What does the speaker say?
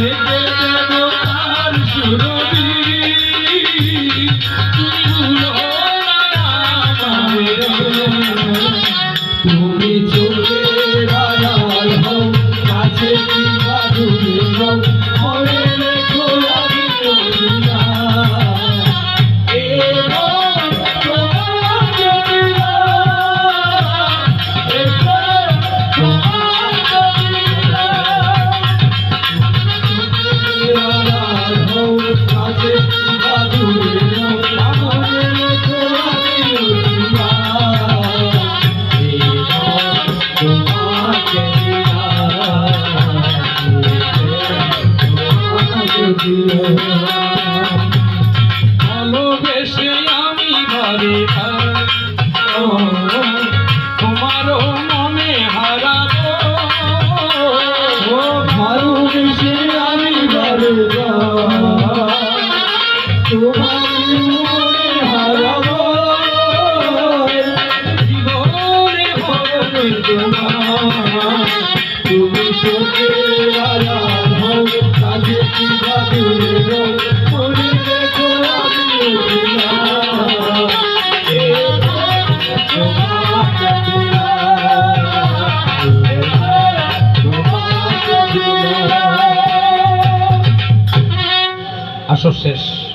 Thank. ভালোবেসে আমি ঘরে casos es